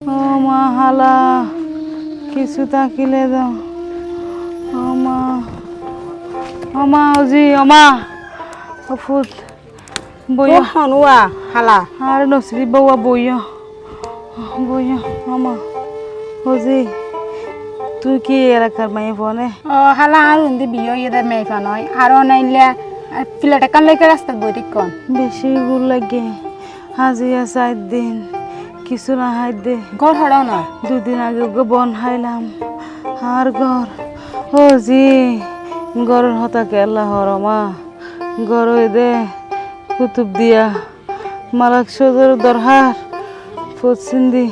ও মা হালা কিছু তাকিলে দাও। ও মা ও মা ওজি ও মা। ও ফুট বইয়া। হনুয়া হালা। আর নসরি বউয়া বইয়া। বইয়া ও মা। ওজি তুই কি এলাকার মাই ফোনে ও হালা আর উন্দি বিয়ে ইয়ে মেয়ে নয় আর নাইলে প্লেটে কান লেগে রাস্তাত বই দেখুন বেশি গুল লাগে। হাজিয়া চার দিন। কিছু না হাই দে। ঘর হড়াও না? দুদিন আগে বন খাইলাম আর ঘর? ও জি গরর হতা কেলা হরমা গর দে কুতুব দিয়া। মালাক সদর দরহার পশ্চিন্দি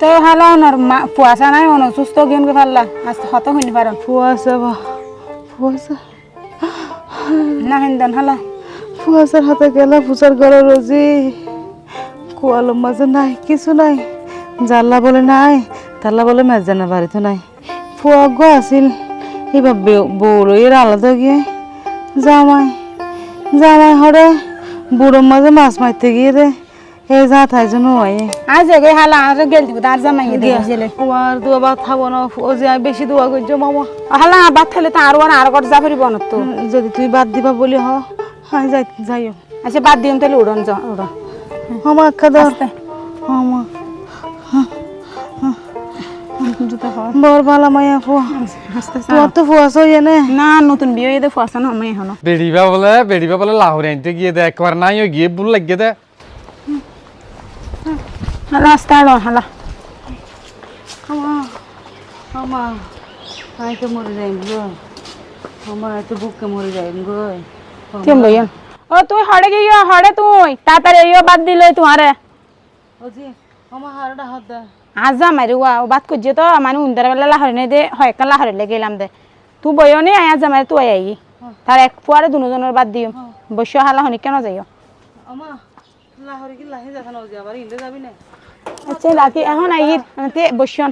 তো হালা ওনার মা পুয়াশা নাই অন সুস্থ গেম কে পারলা আজ হত হইনি পারেন ফুয়াশা বা ফুয়াশা না হেন্দন হালা। ফুয়াশার হাতে গেলা ফুসার ঘর রোজি কুয়ালো মাঝে নাই কিছু নাই। জাল্লা বলে নাই তাল্লা বলে মেজানা বাড়িতে নাই। ফুয়া গো আছিল এবার এর আলাদা গিয়ে জামাই। জামাই হরে বুড়োর মাঝে মাছ মারতে গিয়ে রে এই যা থাই জন্য হয় আজ এগে হালা আর গেল দিব তার জামাই দিয়ে ফুয়ার দুয়া বা খাব না ও যে বেশি দোয়া করছ মামা। হালা বাদ থাকলে তো আর আর ঘর যা পারিব না তো যদি তুই বাদ দিবা বলি হ হ্যাঁ যাই যাইও। আচ্ছা বাদ দিম তাহলে উড়ন যা উড়ন। আমার একটা দর আস্তে। আমার বর ভালা মাইয়া ফুয়া তোমার তো ফুয়া সই এনে না নতুন বিয়ে ইয়ে ফুয়াশা না আমি এখনও। বেড়িবা বলে বেড়িবা বলে লাহোরে আনতে গিয়ে দে একবার নাই গিয়ে বুল লাগিয়ে দে। আস্তে আড়ো হালা। আমার আমার আই তো মরে যাইম গো। আমার তো বুকে মরে যাইম গো। কেম লইন ও তুই হড়ে গিয়ে হড়ে তুই। তাড়াতাড়ি ইয়ে বাদ দিলে তোমারে। ও জি আমার হারটা হাত দে। আজ মারি ওয়া ও বাদ করছে তো মানে উন্দার বেলা লাহরে নে দে হয় কাল লাহরে লেগে গেলাম দে। তুই বইও নি আজ মারি তুই আই। তার এক ফুয়ারে দুজনের বাদ দিও। বসে হালা হনি কেন যাইও? আমার লাহরি কি লাহি যাচ্ছে না ও যে আবার ইন্দে যাবি না? আচ্ছা রাখি এখন আইর তে বসন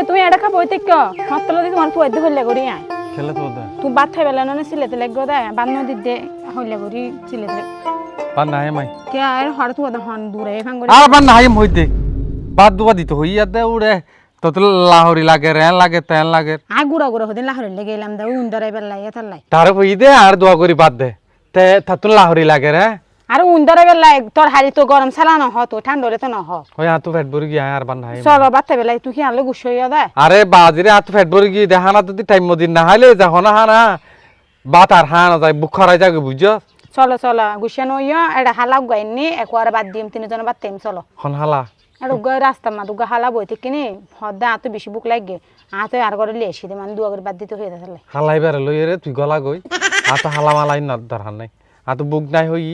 ওই তুই এটা খাব ঠিক মাত্র দি তোমার ফুয়ার দিয়ে হইলে করি আয়। খেলে তো দে। তুই বাদ খাই বেলা নে সিলেতে লাগবে দে। বাদ নদীর দে হইলে করি সিলেতে বাদ নাই মাই। কে আর হড় তুই হন দূরে এখান করে আর বাদ নাই হই দে। বাদ দুবা দিতে হই দে উড়ে। তো তো লাহোরি লাগে রেন লাগে তেন লাগে। আয় গুড়া গুড়া হদিন লাহরে লেগে এলাম দে উন্দরে বেলাই এথার লাই। তার হই দে আর দোয়া করি বাদ দে। তে থাতুন লাহোরি লাগে রে। আর উন্দরে বেলাই তোর হাড়ি তো গরম ছালা নহ তো ঠান্ডরে তো নহ। ওই হাতু ফেট ভরি গিয়ে আর বাদ নাই চল বাচ্চা বেলাই তুই কি আনলে গুছ হইয়া দে। আরে বাজিরে হাতু ফেট ভরি গিয়ে দেখা না যদি টাইম মদিন না হাইলে যা হনা হানা। বাত আর হানা যায় বুক খরাই যাবে বুঝছ? চলো চলো গুছিয়ে নইয়া এটা হালা গাইনি একবার বাদ দিম তিনজন বাদ তেম চলো। হন হালা। আর উগা রাস্তা মা দুগা হালা বইতে কিনি হদে আতো বেশি বুক লাগে আতো আর করে লেসি দে মানে দুয়া করে বাদ দিতে হয়ে থাকে হালাই বেড়ে লই রে তুই গলা গই আতো হালা মালাই না দরকার নাই। আতো বুক নাই হই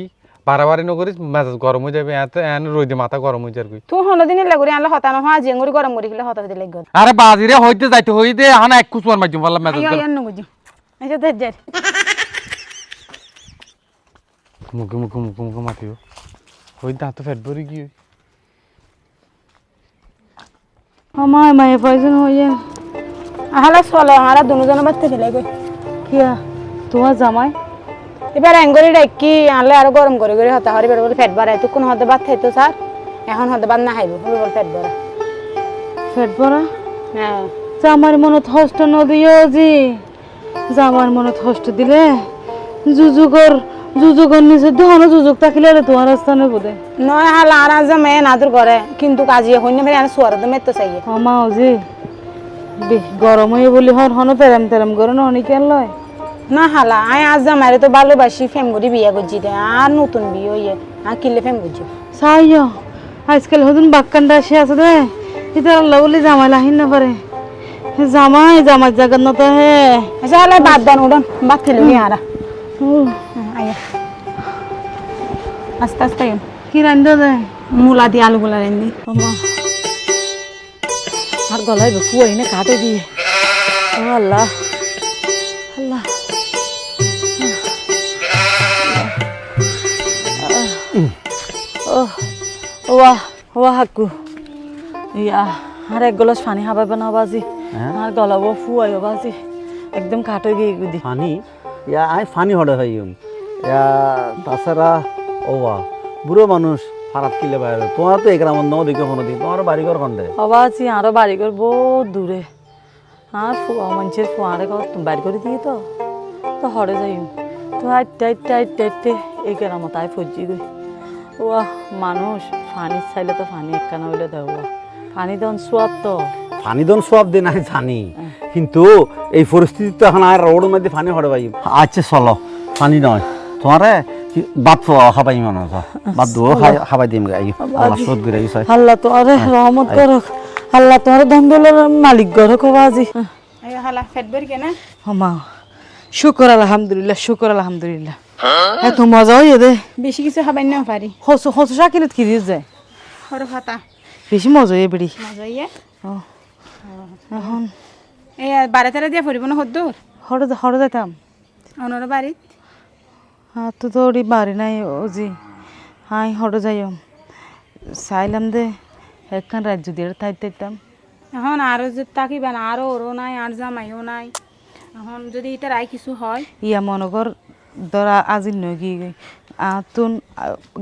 বাড়াবাড়ি নকরিস মেজাজ গরম হয়ে যাবে এত এন রই দিয়ে মাথা গরম হয়ে যাবে। তুই হলো দিন লাগরি আনলে হতা নহ আজি এঙ্গুরি গরম করে খেলে হতা হতে লাগবে আরে বাজিরে হইতে যাইতে হইতে হানা এক কুচুয়ার মাইজুম বললাম মেজাজ গরম। আইয়া নগুজি আচ্ছা দেখ যাই মুখে মুখে মুখে মুখে মাতিও। হই দাঁত ফেট ভরি কি আমার মায়ের পয়জন হইয়ে। আহালা চলো আর দুজন বাদ থেকে লাগবে কিয়া তোমার জামাই? এবার এঙ্গুরি ডাকি আনলে আর গরম করে করে হতা হরি বের বলে ফেট বাড়ায়। তুই কোন হতে বাদ খাইতো স্যার। এখন হতে বাদ না খাইব। বলে বলে ফেট বাড়া। পেট ভরা হ্যাঁ। জামার মনত হষ্ট নদিও জি। জামার মনত হষ্ট দিলে যুযুগর যুযুগর নিচে দহন যুযুগ থাকিলে তোমার স্থানে বোধে। নয় হালা আর আজ মেয়ে নাদুর করে কিন্তু কাজী হইনে ফেরে আর সুয়ার তো মেতো চাইয়ে। আমা জি। বে গরম হয়ে বলি হন হন তেরাম তেরাম করে ননি কেন লয়? না হালা আয় আজ জামাইরে তো ভালোবাসি ফেম করি বিয়া করছি দে আর নতুন বিয়ে হইয়ে আর কিনলে ফেম করছি সাইয় আজকাল হদুন বাক্কান্ডা আসে আছে দে এটা আল্লাহ বলি জামাই লাহিন না পারে। জামাই জামাই জাগাত না তো হে। আচ্ছা হালা বাদ দেন উড়ন বাদ খেলো নি আরা। আয়া। আস্তে আস্তে কি রান্ধ দেয় মূলা দিয়ে আলুগুলা আমা আর গলায় ফুয়াই না কাটে দিয়ে। আল্লাহ। ওয়া ওয়া হাকু ইয়া আর এক গ্লাস পানি খাবাইবে না বাজি আর গলাবো ফুয়াইও বাজি একদম কাটে গিয়ে গুদি পানি ইয়া আই ফানি হড়ে হইম ইয়া তাছাড়া ওয়া বুড়ো মানুষ ফারাত কিলে বাইরে তোমার তো এই গ্রামের নদী কখনো দিই তোমার বাড়িঘর খন্ডে আবাজি আরও বাড়ি ঘর বহুত দূরে আর ফুয়া মানুষের ফুয়ারে ঘর তুমি বাড়ি করে দিয়ে তো তো হরে যাই তো আইতে আইতে আইতে আইতে এই গ্রাম তাই ফজি গই ওয়া মানুষ ফানি চাইলে তো ফানি একখানা হইলে দেওয়া ফানি দেন সোয়াদ তো। ফানি দন সব দিন আমি জানি। কিন্তু এই পরিস্থিতি তো এখন আর রোড মধ্যে ফানি হড়ে পাই আচ্ছা চলো। ফানি নয়। তোমারে কি- বাদ খাবাই মনে হয় বাদ দো খাবাই দিম গাই আল্লাহ করে গেছে আল্লাহ তো আরে রহমত করো আল্লাহ তোমার দন্দলের মালিক ঘর কবাজি আয়ো হালা ফেট বরি কেনা মা। শুকর আলহামদুলিল্লাহ শুকর আলহামদুলিল্লাহ। এত মজা হয়ে দে বেশি কিছু খাবার নাও পারি। হস হস শাকিলত কি দিয়ে যায় সর খাতা বেশি মজা হয়ে বেড়ি। মজা ইয়ে এখন? এই বারে তারা দিয়ে ফুরিব না হদ্দুর হরে হরে যেতাম অনর বাড়িত? হ্যাঁ তো তো ওরি বাড়ি নাই ও জি। হাই হরে যাইম চাইলাম দে একখান রাজ্য দিয়ে তাই তাইতাম এখন আরও যে তাকিবা না আরও ওরও নাই আর জামাইও নাই। এখন যদি এটা রায় কিছু হয়? ইয়া মনগর ধরা আজি নয় কি তুন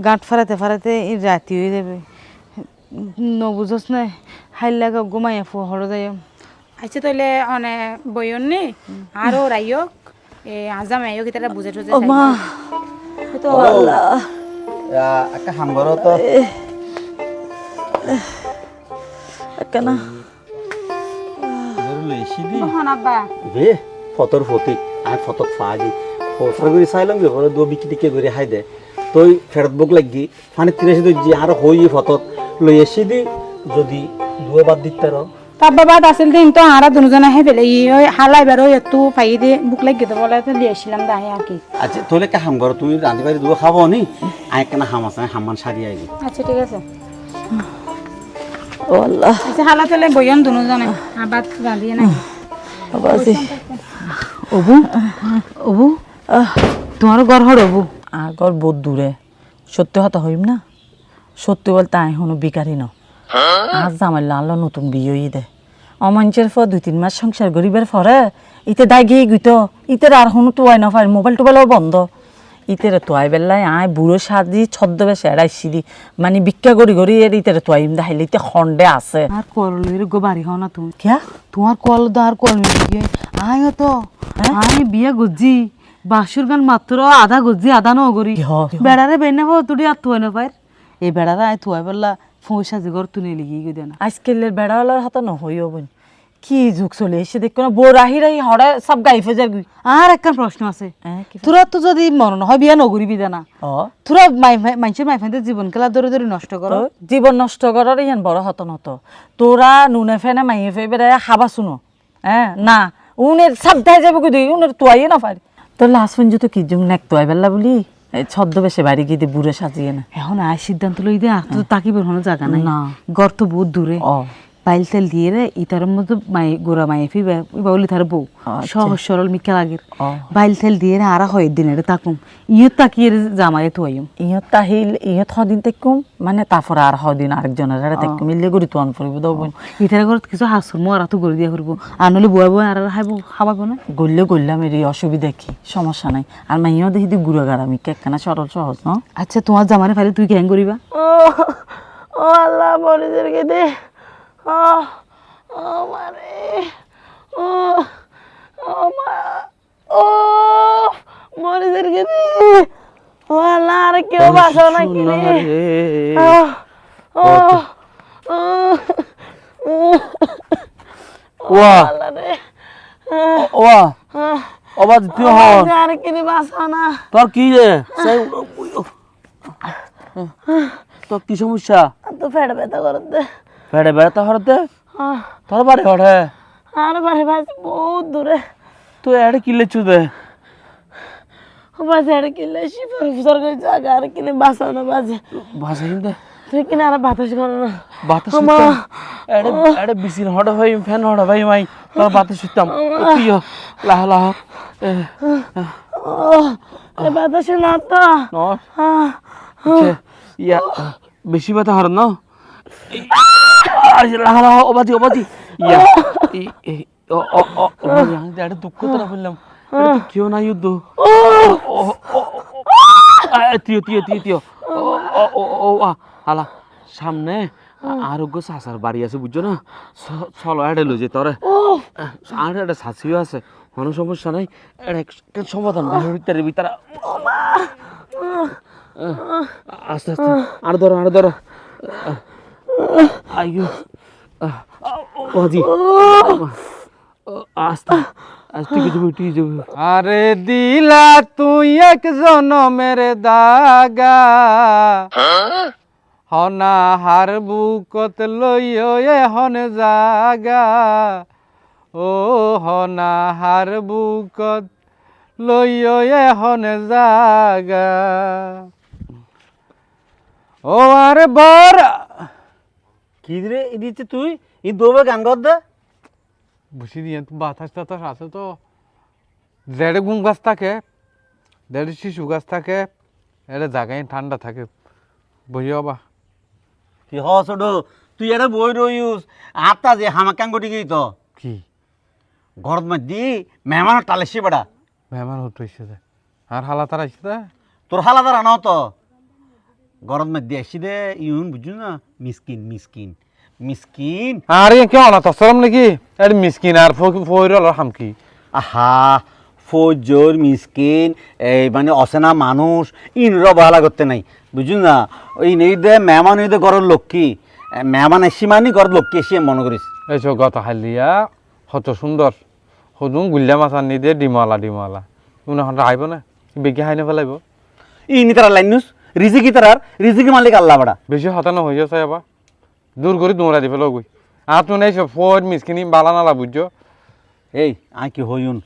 গাঁট ফারাতে ফারাতে ই রাতি হয়ে যাবে। নবুঝস না হাইল লাগা ঘুমাইয়া ফু হরে যাইম আচ্ছা তাহলে অনে বইন নি? আরও রাইও এ আজামাইও কি তারা বুঝে টুঝে মা। তো আল্লাহ। একটা হামগর তো এখন ফতর ফতিক আমি ফতক ফাজি ফতর করে চাইলাম কি ঘরে দু বিকি টিকে করে হাই দে। তই ফেরত বুক লাগি ফানি তিনে সিধু জি আর হই ফতত লই এসি দি যদি দুয়ে বাদ দিতে র তার বাবা আসল দিন তো আরা দুজনে হে ফেলে ই হালাই বেরো একটু পাই দিয়ে বুক লাগি তো বলে তো দিয়ে আসলাম দাহি আর কি আচ্ছা তোলে কে হাম ঘর তুমি রাঁধি বাড়ি দুয়ে খাব নি? আই কেন হাম আছে হামান সারি আইগি আচ্ছা ঠিক আছে। ও আল্লাহ। আচ্ছা হালা তাহলে বইন দুজনে আবার রাঁধিয়ে নাই। অবু। অবু। তোমার ঘর হর অবু আগর বহুত দূরে। সত্যি হতা হইম না? সত্যি বলতে আই হনো বিকারি ন আজ জামাই লাল নতুন বিয়ে হই দে। অমাঞ্চের পর দুই তিন মাস সংসার গরিবের পরে ইতে দায় গিয়ে গুইত। ইতের আর হনো তোয়াই না পাই মোবাইল টোবাইলও বন্ধ। ইতেরে তোয়াই বেলায় আয় বুড়ো সাজি ছদ্মবেশে এড়াইছি দি মানে ভিক্ষা করি করি এর ইতেরে তোয়াইম দেখাইলে ইতে খন্ডে আছে। আর কলের গো বাড়ি হও না তুমি। কিয়া? তোমার কল দো আর কল মিলিয়ে আয় তো আমি বিয়ে গুজি বাসুর গান মাত্র আধা গুজি আধা ন কিহ? বেড়ারে বেনে হো তুই আর তুই না এই বেড়ারে আয় তুই বললা ফৌসা জিগর তুই লিগি গই দেনা। আজকালের বেড়াওয়ালার হাতে নহইও বোন। কি যুগ চলে এসে দেখো না বউ রাহি রাহি হরে সব গাই ফেজার গুই আর একটা প্রশ্ন আছে। কি তোরা তো যদি মন হয় বিয়া নগরিবি দেনা। ও তোরা মানুষের মাইফাইতে জীবন খেলা ধরে ধরে নষ্ট করো জীবন নষ্ট করার ইয়ান বড় হত নত। তোরা নুনে ফেনে মাইয়ে ফে বেড়ে খাবা শুনো হ্যাঁ না। উনের সব দেয় যাবে কুদি উনের তোয়াইয়ে না পারি তোর লাস্ট পর্যন্ত কি? জুম নেক তো আইবেলা বলি? ছদ্মবেশে বাড়ি গিয়ে বুড়ে সাজিয়ে না। এখন আয় সিদ্ধান্ত লই দে আর তো তাকিবের কোনো জায়গা নাই। না। গর্ত বহুত দূরে। ও পাইল তেল দিয়ে রে ইতার মতো মাই গোড়া মাই ফিবা বলি তার বউ। সহজ সরল মিকা লাগের। বাইল তেল দিয়ে রে আরা হয় দিনের তাকুম ইয়ে তাকিয়ে রে জামাই তো আইম ইহত তাহিল ইহত হদিন তেকুম মানে তারপরে আর হদিন আরেকজনের তেকুম মিললে গুড়ি তোয়ান ফুরিব দাও বোন ইতার ঘরত কিছু হাসুর মো আর তো গড়ি দিয়া করব আর নলে বুয়া বুয়া আর খাইব খাবাবো না গড়লে গড়লাম এর অসুবিধা কি সমস্যা নাই আর মাইয়াও দেখি দি গুড়া গাড়ামি কেকখানা সরল সহজ ন আচ্ছা তোমার জামানে ফাইলে তুই কেন করিবা ও ও আল্লাহ মরিদেরকে দে ও ও মারে ও ও মা ও মরিদেরকে দে ও আল্লাহ আর কেউ বাসো না কি রে ও ও ওয়া। ওয়া। অবাদ তুই হন আর কি রে বাসো না। তোর কি রে? তোর কি সমস্যা? তো ফেড় ব্যথা করতে পেটে ব্যথা হরতে তোর বাড়ি হরে আর বাড়ি বাস বহুত দূরে। তুই এড়ে কিলে চুদে বাজে আর কিলে শিফর ফুসর করে জায়গা আর কিনে বাঁচানো বাজে। ভাষা হিন্দে তুই কিনে আর বাতাস করো না। বাতাস। শুতাম এড়ে এড়ে বিসিন হড় ভাই ফ্যান হড় ভাই মাই। তোর বাতাস শুতাম কি লাহ লাহ। এ বাতাসে না তো। আচ্ছা, ইয়া বেশি ব্যথা হর ন? লাহ লাহ ইয়া দুঃখ তোরা বললাম কেউ যুদ্ধ ও সামনে আরোগ্য চাচার বাড়ি আছে বুঝছ না চলো এটা লই তোরে আর একটা শাশিও আছে কোনো সমস্যা নাই একটা সমাধান ভিতরে আস্তে আস্তে আর ধরো আর ধরো আইয়ো ওজি আস্তে আস্তে কিছু উঠি যাবে আরে দিলা, তুই এক জনমের দাগা। হনা হার বুকত লইও এখন জাগা। ও হনা হার বুকত লইও এখন জাগা। ও আর বর কি রে দিচ্ছে তুই? ই দোবে গান কর দে। বুঝি দিয়ে তো বাতাস টাতাস আছে তো। দেড় গুম গাছ থাকে দেড় শিশু গাছ থাকে এটা জায়গায় ঠান্ডা থাকে। বইও বা তুই হ ছোট তুই এটা বই রইস। আত্মা যে হামাকাং গটি গই তো কি? ঘরত মধ্যে মেহমান টালেছি বেড়া। মেহমান হতে আর হালা তারা তোর হালা তারা নাও তো। ঘরত মধ্যে আসছি দে ইউন বুঝু না মিসকিন মিসকিন মিসকিন আরে কে অনাথ আশ্রম নাকি এটা মিসকিন আর ফইরল হামকি আহা ফজর মিসকিন এই মানে অচেনা মানুষ ইনর অবহেলা করতে নাই বুঝুন না ওই নেই দে মেহমান হইতে ঘরের লক্ষ্মী মেহমান এসি মানে ঘরের লক্ষ্মী এসে মনে করিস এইসব গত হালিয়া কত সুন্দর সদুম গুল্লা মাছ আনি দিয়ে ডিমলা ডিমলা তুমি এখন আইব না বেগি হাইনে ফেলাইব ইনি তারা লাইনুস রিজিকি তারার রিজিকি মালিক আল্লাহ বাড়া। বেশি হতানো হয়ে যাচ্ছে এবার দূর করে দৌড়া দি ফেলো গই আর তুই এইসব ফোর মিসকিনি বালা নালা বুঝছ। এই আই কি হইউন?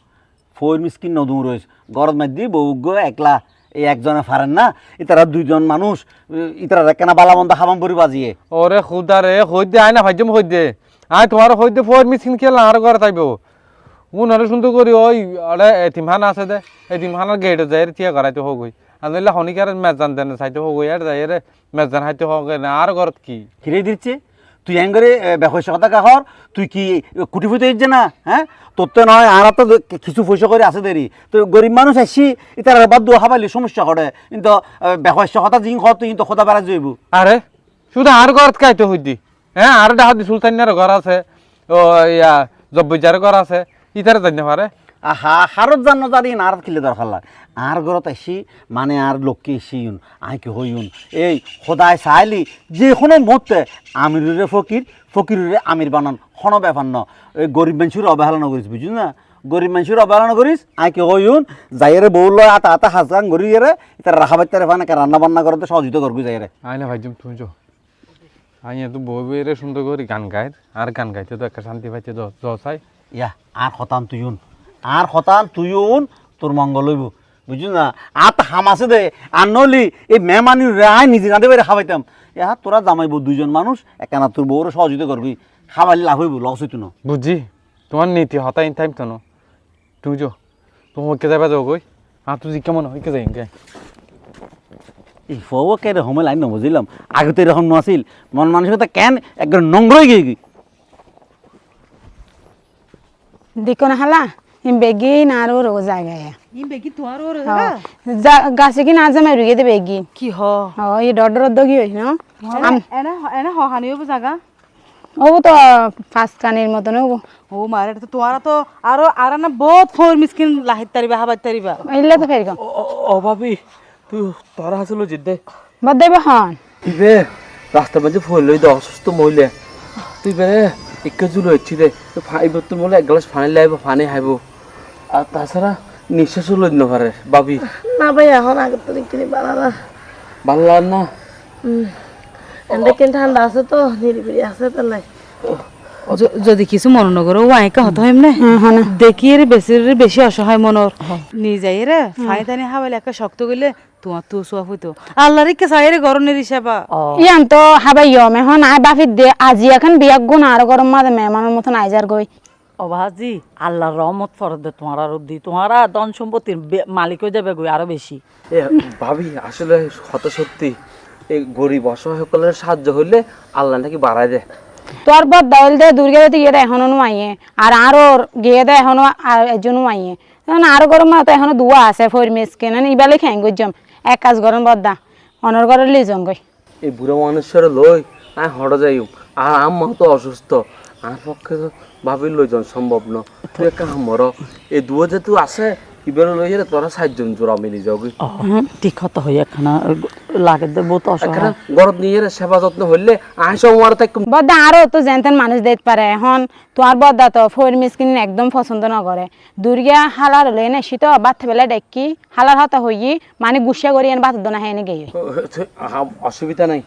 ফোর মিসকিন নদুম রয়েছে। গরদ মাধ্যে বউগ একলা এই একজনে ফারেন না। ইতারা দুইজন মানুষ ইতারা কেনা বালাবন্ধ হাবাম পরি বাজিয়ে। ওরে খুদা রে হই দে আয় না ভাইজম হই দে আয় তোমার হই দে ফোর মিসকিন খেলা আর ঘরে তাইব উনারে সুন্দর করি ওই আরে এতিমহান আছে দে। এতিমহানের গেটে যাই থিয়া করাইতে হোক আর হনিকার মেজান দেন চাইতে হোক আর যাই রে মেজান হাইতে হোক না আর ঘরত কি? কিরে দিচ্ছে? তুই করে বেপয়সা কথা কাহর তুই কি কুটি ফুটে হইছে না হ্যাঁ? তোর তো নয় আর তো কিছু পয়সা করে আছে দেরি। তো গরিব মানুষ আসি ইতার বাদ দু হাবাইলি সমস্যা করে। কিন্তু বেপয়সা কথা জিং হর তুই কিন্তু খোদা বেড়া যাইব। আরে শুধু আর ঘরত খাইতে হই দি হ্যাঁ? আর ডাহাদি সুলতানিয়ার ঘর আছে ও ইয়া জব্বইজার ঘর আছে ইতারে জানি পারে। আহা হারত জানো জানি আর খিলে দরকার লাগ আর ঘরত আসি মানে আর লোককে এসি ইউন আই কি হইউন এই খোদায় চাইলি যে কোনো মুহূর্তে আমিরুরে ফকির ফকিরুরে আমির বানান কোনো ব্যাপার ন। এই গরিব মানুষের অবহেলা নকরিস বুঝুন না? গরিব মানুষের অবহেলা নকরিস আই কি হইউন যাইরে বউ লয় আতা আতা হাজগান গড়ি এরে এটা রাখা বাচ্চারে ফানে রান্না বান্না করতে সহযোগিতা করবি যাইরে না ভাইজম তুমি যো আই তো বই বইরে সুন্দর করে গান গায় আর গান গাইতে তো একটা শান্তি পাইতে জ চাই। ইয়া আর হতান তুইউন আর হতান তুইউন তোর মঙ্গল হইব। বুঝলি না? আর তো হাম আছে দে। আর নলি এই মেহমানি রায় নিজে না দেবে খাবাইতাম। ইয়া তোরা জামাইব দুইজন মানুষ একানা তোর বউরে সহযোগিতা করবি। খাবাইলে লাভ হইব লস হইতো না। বুঝছি তোমার নীতি হতাই টাইম তো ন। তুমি যো তুমি হইকে যাবা যাও গই আর তুই কেমন হইকে যাই কে এই ফও কে রে সময় লাইন বুঝিলাম। আগে তো এরকম নাছিল। মন মানসিকতা কেন? একবার নংরই গিয়ে গই দিকো না হালা। হিম বেগি না আরও রো জায়গায় ই বেকি তোমার ওর গাছে কি না জামাই রুগে দে বেগি কি হ এই ডর ডর দগি হই ন এনে এনে হহানি হব জাগা ও তো ফার্স্ট কানির মতন ও ও মারে তো তোমার তো আরও আর না বহুত ফোর মিসকিন লাহিত তারিবা হাবাত তারিবা ইল্লে তো ফেরি ও ভাবি তুই তোরা আসলে জিদ্দে বাদ দেব হন তুই বে রাস্তা মাঝে ফুল লই দে অসুস্থ মহিলা তুই বে একে জুল হচ্ছি দে ফাইব তোর মলে এক গ্লাস পানি লাইব পানি খাইব আর তাছাড়া নিঃশ্বাসও পারে ভাবি না ভাই এখন আগের তো ভালো না। না? এনটা কিন্তু ঠান্ডা আছে তো নিরিবিলি আছে তাহলে। যদি কিছু মনে নকরো ও আইকা হত হইম না দেখি রে বেশি বেশি অসহায় মনর। নি যাই রে হাবাইলে একটা শক্ত তোমার তো সোয়া হইতো আল্লাহর কে সাইরে গরনের হিসাবা? ইয়ান তো হাবাই ইয়ম এখন আই বাফির দে আজি এখন বিয়াক গুণ আর গরম মাদে মেহমানের মতন আইজার গই। অবাজি আল্লাহর রহমত ফরদ দে তোমার আর দি তোমার ধন সম্পত্তির বে- মালিক হয়ে যাবে গই আরও বেশি। এ ভাবি আসলে কত সত্যি এই গরিব অসহায় সকলের সাহায্য হইলে আল্লাহ নাকি বাড়ায় দেয়। তোর বদ দাইল দে দুর্গে দে ইয়ে এখনও নুয়াইয়ে আর আর ওর গিয়ে দে এখনও আর আইয়ে কারণ আরও গরম মা তো এখনও দুয়া আছে ফোর মিস কেন ইবালে খেং গজ্জম এক কাজ গরম বদ্দা অনর ঘরে লিজম গই। এই বুড়ো মানুষের লই আয় হড় যাই আর আম্মা তো অসুস্থ। আর পক্ষে তো ভাবি লই যান সম্ভব ন। তুই একটা মর এই দুয়া যে তুই আছে ইবের লই গেলে তোরা সাতজন জোড়া মিলি যাবি ঠিক কথা হই একখানা লাগে দে বহুত এখানে অসহায় গরত নিয়ে সেবা যত্ন হইলে আয় সময় তাই বদ্দা আরও তো যেনতেন মানুষ দেখতে পারে এখন তোমার বদ্দা তো ফোর মিস কিনে একদম পছন্দ না করে দুর্গা হালার হলে না শীত বাথ বেলা ডাকি হালার হতা হই মানে গুসা করি এনে বাত দনা হেনে গেই অসুবিধা নাই।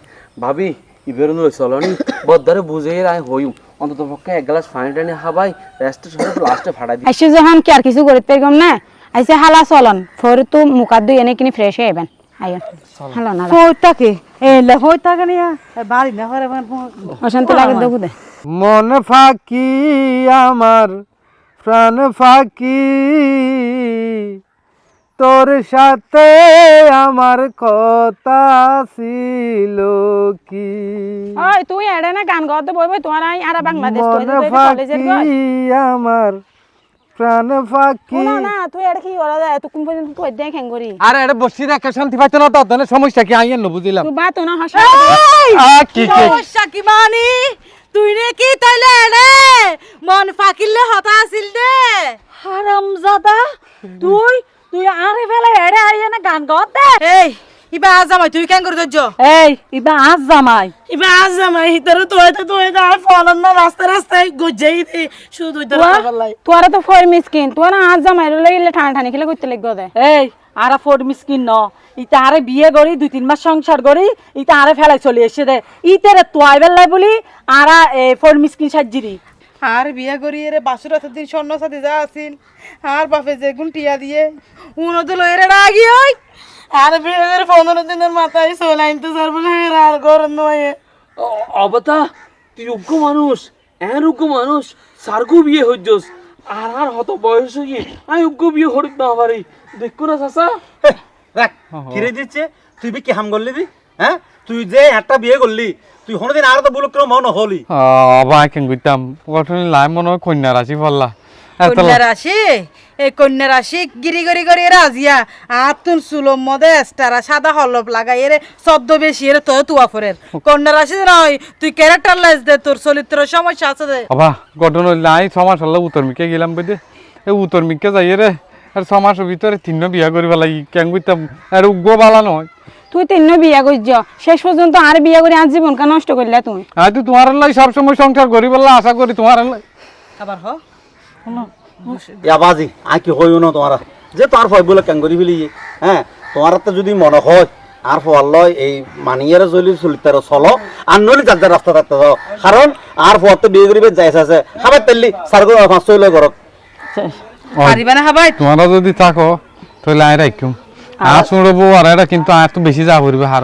ভাবি ইবের লই চলনি। বদ্দারে বুঝে আয় হইম অন্তত পক্ষে এক গ্লাস পানি টানি হাবাই রেস্টে সব লাস্টে ফাড়াই দি আইসে যখন কি আর কিছু করতে পারলাম না। আইসে হালা চলন ফোর তো মুখার দুই এনে কিনে ফ্রেশ হয়ে যাবেন আইন হালো না হইতাকে এ লে হইতাকে নিয়া বাড়ি না হরে অশান্তি লাগে দেবো দে মন ফাঁকি আমার প্রাণ ফাঁকি তোর সাথে আমার কথা ছিল কি? ওই তুই এড়ে না গান গাওয়াতে বই বই তোমার আই আর বাংলাদেশ আমার প্রাণ ফাঁকি। না না তুই এড়ে কি করা যায়? তুই কোন পর্যন্ত তুই দেখ হ্যাং করি আরে এটা বসি রেখে শান্তি পাইতো না তো তোর সমস্যা কি? আইয়েন বুঝিলাম। তুই বাত না হাসা আ, কি কি? সমস্যা কি মানি? তুই নে কি তাইলে এনে মন ফাকিলে হতা আছিল দে হারামজাদা তুই তুই আরে ফেলে এড়ে আইয়া না গান দে। এই ইবা আজ জামাই তুই কেন করে দজ্জ এই ইবা আজ জামাই। ইবা আজ আমার হিতারে তো হয়তো তো হয়তো আর ফলন না রাস্তা রাস্তায় গজ্জাই দে শুধু ইতারে পাগলাই তোরা তো ফোর মিস কিন তোরা আজ জামাই লাগিলে ঠান্ডা ঠান্ডা খেলে করতে লাগবে দে। এই আরা ফোর মিসকিন ন ইতা আরে বিয়ে করি দুই তিন মাস সংসার করি ইতা আরে ফেলাই চলে এসে দে। ইতারে তোয়াই বেলাই বলি আরা এ ফোর মিসকিন সাজ্জিরি। আর বিয়া করি এরে বাসুর আছে দিন স্বর্ণ সাথে যা আছিল। আর বাপে যে গুণ টিয়া দিয়ে উনো তো লয়ের রাগি ওই আর বিয়ের পনেরো দিনের মাথায় সোলাইন তো স্যার বলে আর গরম নয়। অবতা তুই যোগ্য মানুষ এন যোগ্য মানুষ সারগু বিয়ে হইছস। আর আর হত বয়স হয়ে আমি যোগ্য বিয়ে হরিত না পারি দেখো না চাচা। রাখ কিরে দিচ্ছে? তুই বি কি হাম করলি দি? হ্যাঁ? তুই যে একটা বিয়ে করলি তুই আর তো বুলক মন হলি কেন কইতাম গঠন লাই মনে কন্যা রাশি কন্যা রাশি এই কন্যা রাশি গিরি গরি গরি রাজিয়া আর তুন সুলম মদে এস্টারা সাদা হলপ লাগাই এরে সদ্য বেশি এরে তো তুয়া ফরের কন্যা রাশি নয় তুই ক্যারেক্টার লাইজ দে তোর চরিত্র সমস্যা আছে দে অবা গঠন লাই ছমাস হল উত্তর মিকে গেলাম বুঝে এই উত্তর মিকে যাই রে আর ছমাসের ভিতরে তিন বিয়া করিবা লাগি। কেন কইতাম আর উগ্র বালা নয় তুই তিন বিয়া করছ শেষ পর্যন্ত আর বিয়া করে আজ জীবন কা নষ্ট করলে তুমি। আজ তো তোমার লাই সবসময় সংসার করি বললা আশা করি তোমার লাই। আবার হ। ইয়া বাজি আই কি হইও না তোমার? যে তোর ফয় বলে কেন করি ফেলি হ্যাঁ তোমার তো যদি মনে হয় আর ফল লয় এই মানিয়ারে চলি চলিতার চলো আর নলি যার যার রাস্তা থাকতে যাও কারণ আর ফর তো বিয়ে করিবে যাইছে আছে। খাবার তেললি সার করে পাঁচ ছয় লয় ঘরত পারিবা না হাবাই? তোমরা যদি থাকো তাহলে আয় রাখুম আর শুনব আর এটা কিন্তু আর তো বেশি যা করবে হার।